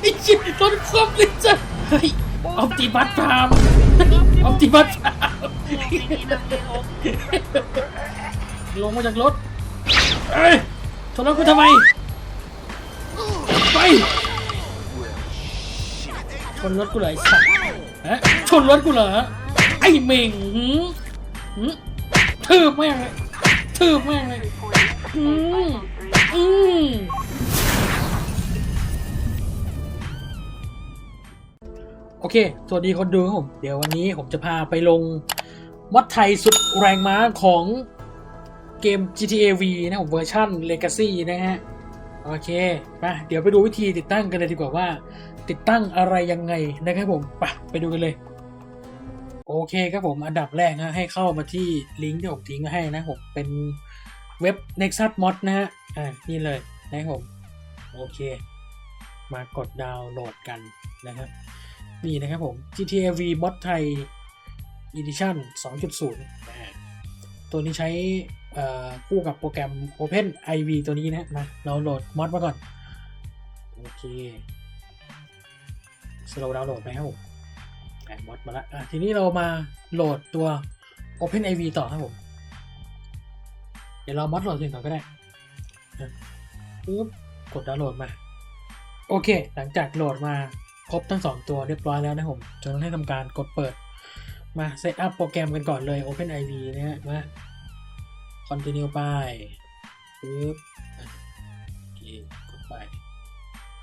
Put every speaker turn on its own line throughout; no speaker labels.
ไอ้ชิบโดนครบเลยจ้ะเฮ้ยออปติมัสพามออปติมัสพามลงมาจากรถเอ้ยชนรถกูทำไม ไป ชนรถกูเลยไอ้สัตว์ฮะชนรถกูเหรอ ไอ้เหม่งหืมหืมทืบแม่งเลยทืบแม่งเลยอืมอืม โอเค สวัสดีคนดูครับผม เดี๋ยววันนี้ผมจะพาไปลงมอดไทยสุดแรงม้าของเกม GTA V นะผมเวอร์ชัน Legacy นะฮะ โอเคมาเดี๋ยวไปดูวิธีติดตั้งกันเลยดีกว่าว่า ติดตั้งอะไรยังไงนะครับผมไปไปดูกันเลย โอเคครับผมอันดับแรกนะให้เข้ามาที่ลิงก์ที่ผมทิ้งให้นะผมเป็นเว็บ Nexus Mod นะฮะ อ่า นี่เลยนะครับผม โอเค มากดดาวน์โหลดกันนะครับ นี่นะครับผม GTA V Mod ไทย Edition 2.0นะฮะตัวนี้ใช้คู่กับโปรแกรม Open IV ตัวนี้นะมาเราโหลดมอดมาก่อน โอเคสโลว์ดาวน์โหลดไหมครับผมมอดมาแล้วอะทีนี้เรามาโหลดตัว Open IV ต่อครับผม เดี๋ยวเรามอดโหลดเองก่อนก็ได้ปึ๊บกดดาวน์โหลดมา โอเค หลังจากโหลดมา ครบทั้งสองตัวเรียบร้อยแล้วนะผมจนให้ทำการกดเปิด มาเซตอัพโปรแกรมกันก่อนเลย Open IV นะฮะมา continue ไปปึ๊บอะโอเคกดไป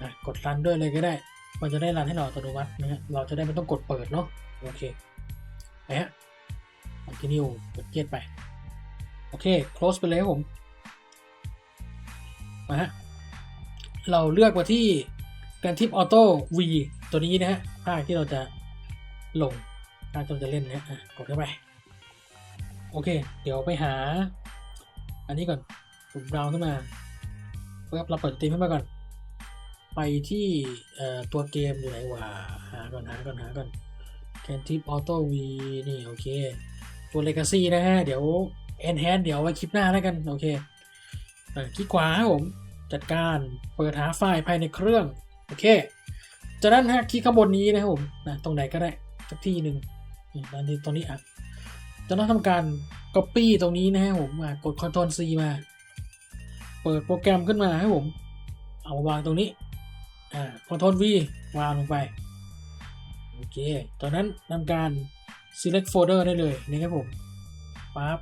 อะกดรันด้วยเลยก็ได้ มันจะได้รันให้เราอัตโนมัตินะฮะเราจะได้ไม่ต้องกดเปิดเนาะโอเคไปฮะ continue กดเกียดไป โอเค close ไปเลยครับผมมาฮะเราเลือกมาที่ การทิปออโต้ V ตัวนี้นะฮะภาคที่เราจะลงภาคที่เราจะเล่นนะอะกดเข้าไป โอเค เดี๋ยวไปหา อันนี้ก่อนผมดาวขึ้นมาเพื่อเราเปิดตีมขึ้นมาก่อน ไปที่ตัวเกมอยู่ไหนวะหาก่อนหาก่อนหาก่อน Can Tip Auto V นี่โอเค ตัว Legacy นะฮะ เดี๋ยว Enhance เดี๋ยวไว้คลิปหน้าแล้วกัน โอเคคลิกขวาผมจัดการเปิดหาไฟล์ภายในเครื่อง โอเค จากนั้นฮะคลิกข้างบนนี้นะครับผมนะตรงไหนก็ได้สักที่หนึ่งนี่ตอนนี้ตรงนี้อะจะต้องทำการ Copy ตรงนี้นะฮะผมอะกด Ctrl C มา เปิดโปรแกรมขึ้นมาให้ผม เอาวางตรงนี้อ่า Ctrl V วางลงไป โอเคตอนนั้นทำการ select folder ได้เลยนะครับผมปั๊บ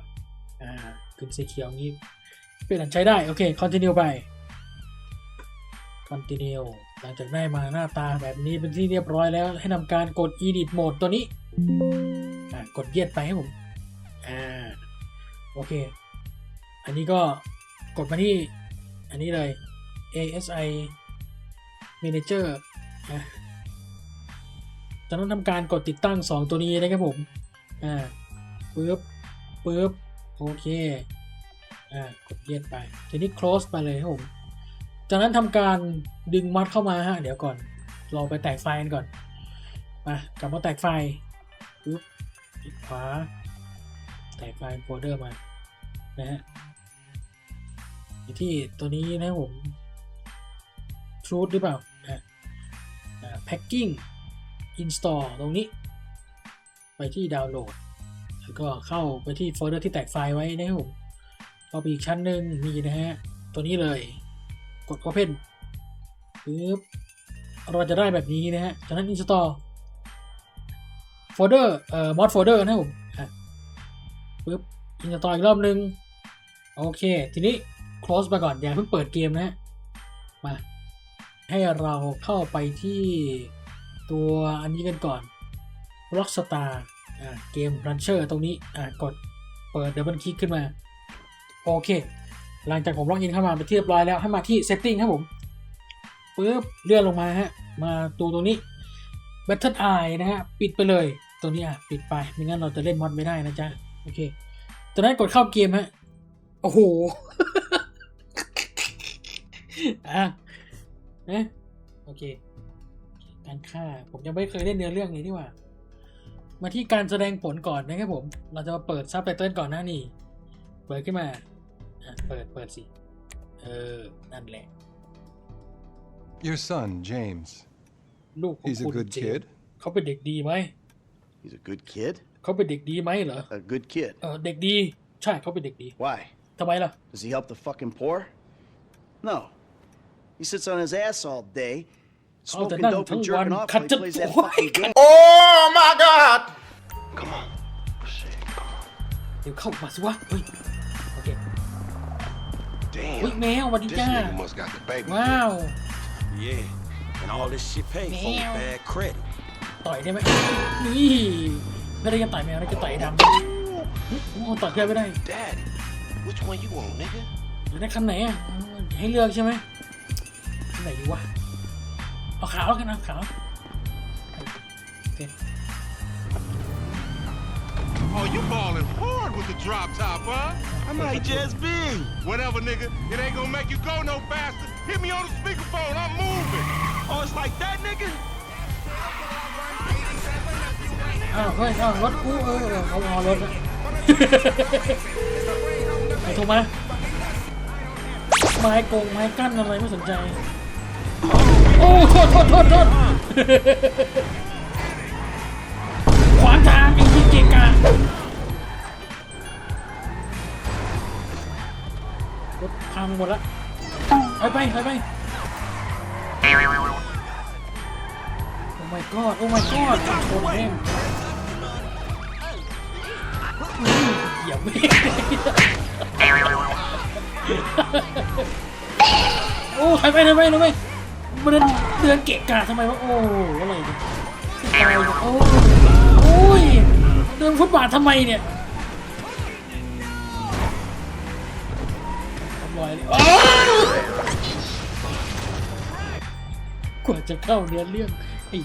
อ่าขึ้นสีเขียวงี้เป็นอันใช้ได้ โอเค continue ไป continue หลังจากได้มาหน้าตาแบบนี้เป็นที่เรียบร้อยแล้ว ให้ทำการกด edit mode ตัวนี้กดเยียดไปให้ผม อ่า โอเค อันนี้ก็กดมาที่ อันนี้เลย ASI Manager อะจะต้องทำการกดติดตั้ง 2 ตัวนี้นะครับผม อ่าปึ๊บปึ๊บ โอเค อ่า กดเยียดไป ทีนี้ close ไปเลยครับผม จากนั้นทำการดึงมัดเข้ามาฮะเดี๋ยวก่อนเราไปแตกไฟกันก่อนมากลับมาแตกไฟปึ๊บคลิกขวาแตกไฟโฟลเดอร์มานะฮะที่ตัวนี้นะผม truth หรือเปล่าอะอ่า packing install ตรงนี้ ไปที่ดาวน์โหลด แล้วก็เข้าไปที่โฟลเดอร์ที่แตกไฟล์ไว้นะครับผมเข้าไปอีกชั้นหนึ่งนี่นะฮะ ตัวนี้เลย กด open ปึ๊บเราจะได้แบบนี้นะฮะ จากนั้น install โฟลเดอร์เอ่อ mod folder นะผมปึ๊บ install อีกรอบนึง โอเค ทีนี้ close ไปก่อน อย่าเพิ่งเปิดเกมนะฮะมา ให้เราเข้าไปที่ตัวอันนี้กันก่อน Rockstar อ่าเกม Launcher ตรงนี้ อ่ากดเปิด Double Click ขึ้นมา โอเค หลังจากผมล็อกอินเข้ามาเป็นที่เรียบร้อยแล้วให้มาที่ Setting ครับผมปึ๊บเลื่อนลงมาฮะมาตัวตรงนี้ Battle Eye นะฮะปิดไปเลยตัวนี้อะปิดไปไม่งั้นเราจะเล่นมอดไม่ได้นะจ๊ะโอเคจากนั้นกดเข้าเกมฮะโอ้โหอะนะโอเค การฆ่าผมยังไม่เคยเล่นเนื้อเรื่องนี้นี่ว่า มาที่การแสดงผลก่อนนะครับผม เราจะมาเปิดซับไตเติลก่อนหน้านี่เปิดขึ้นมา อ่ะ เปิด เปิดสิ เออ นั่นแหละ
Your son, James,
ลูกของ
He's a
คุณ
good
เจม
kid.
ส์เขาเป็นเด็กดีไหม
He's a good kid?
เขาเป็นเด็กดีไหมเหรอ
A good kid.
เออเด็กดี ใช่เขาเป็นเด็กดี
Why?
ทำไมล่ะ
Does he help the fucking poor? No. He sits on his ass all day,
เอาแต่
smoking
นั่ง
dope
ทั้ง
and
วัน
jerking off
ขัด
while he
จะ
plays that
โอ้ย
fucking
ขัด
game.
Oh my God! Come on. Shit.
เดี๋ยวเข้ามาสิวะเฮ้ยโอเค
Damn.
เฮ้ยแมวสวัสดี
This
จ้า
nigga must got the baby.
ว้าว
Yeah. And all this shit paid for
Meow.
bad credit.
ต่อยได้ไหมนี่ไม่ได้จะต่อยแมวนะจะต่อยไอ้ดำโอ้ต่อยเพื่อนไม่ได้
Daddy. Which one you want, nigga?
อยากได้คันไหนอะให้เลือกใช่ไหมคันไหนดีวะเอาขาวแล้วกันนะขาวโอเค
Oh, you ballin' hard with the drop top, huh?
I might just be.
Whatever, nigga. It ain't gonna make you go no faster. Hit me on the speakerphone. I'm moving.
Oh, it's like that, nigga?
อ้าวเฮ้ยอ้าวรถกูเออเออเขาเอารถนะไอ้โทรมาไม้กงไม้กั้นอะไรไม่สนใจ โอ้โทษโทษโทษโทษขวางทางไอ้ที่เกะกะ พังหมดละไปไปไปไปโอ้ my god โอ้ my god ชนแม่งอื้อเหยียบไม่โอ้ถอยไปถอยไปไปมันเดินเดินเกะกะทำไมวะโอ้อะไรเนี่ยตายเนี่ยโอ้โอ้ยเดินฟุตบาททำไมเนี่ย ทำลอยเลยอ้าวกว่าจะเข้าเนื้อเรื่องไอ้